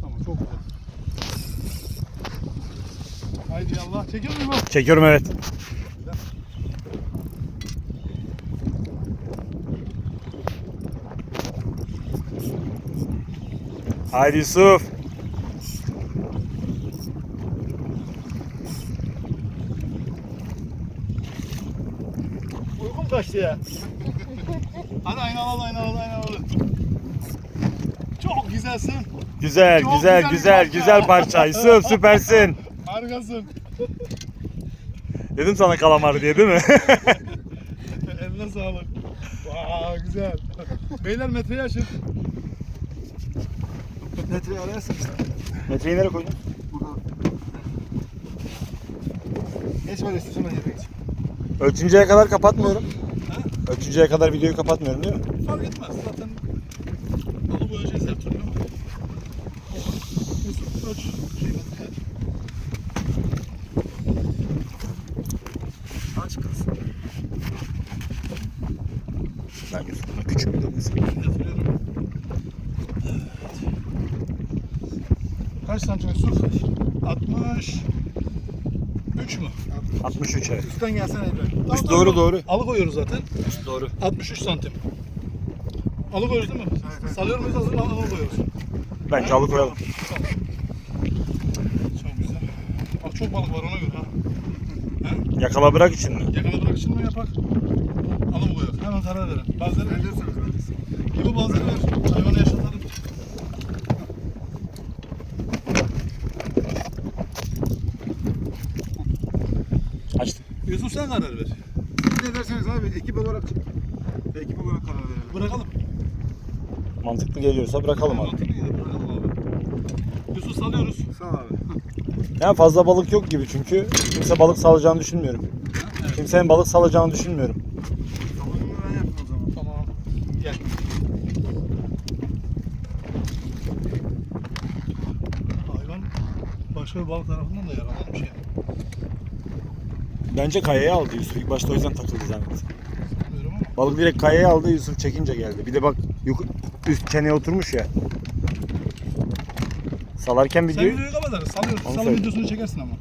Tamam çok güzel. Haydi Allah. Çekiyor muyum? Çekiyorum evet. Haydi Yusuf. Uykum kaçtı ya. Hadi ayna al ayna al ayna al. Çok güzelsin. Güzel, Çok güzel, güzel güzel, güzel parça. Yusuf süpersin. Harikasın. Dedim sana kalamar diye değil mi? Eline sağlık. Vaa güzel. Beyler metreyi açın. Metreyi arayasın işte. Metreyi nereye koydun? Burada. Geç böyle ben yere geç. Ölçünceye kadar kapatmıyorum. Ölçünceye kadar videoyu kapatmıyorum değil mi? Fark etmez zaten. Aç kalsın. Ben Yusuf'un küçük bir. Evet. Kaç santim Yusuf? 60. 3 mü? 63 evet. Üstten gelsene İbrahim. Üst doğru doğru. Alıkoyuyoruz zaten. Üst doğru. 63 santim. Alıkoyuyoruz değil mi? evet. Salıyor muyuz hazır alıkoyuyoruz. Bence alıkoyalım. Bak çok balık var ona göre ha. Yakala bırak için mi? Yakala bırak şimdi mi yapak? Alıkoyuyoruz. Hemen karar verin. Bazıları de. gibi bazıları ver. Hayvanı yaşatalım. Açtım. Yusuf sen karar ver. Ne derseniz abi ekip olarak ekip olarak karar verelim. Bırakalım. Mantıklı geliyorsa bırakalım abi. Mantıklı gidelim, Bırakalım abi. Yusuf salıyoruz. Sağ ol abi. Yani fazla balık yok gibi çünkü kimse balık salacağını düşünmüyorum. Kimsenin balık salacağını düşünmüyorum. Tamam. Gel. Hayvan başka bir balık tarafından da yaralanmış yani. Bence kayaya aldı Yusuf. İlk başta o yüzden takıldı zannettim. Balık direkt kayaya aldı Yusuf çekince geldi. Bir de bak yuk- üst çeneye oturmuş ya. Salarken Sen videoyu videoyu kapatarız. Salıyoruz. Onu söyle. videosunu çekersin ama.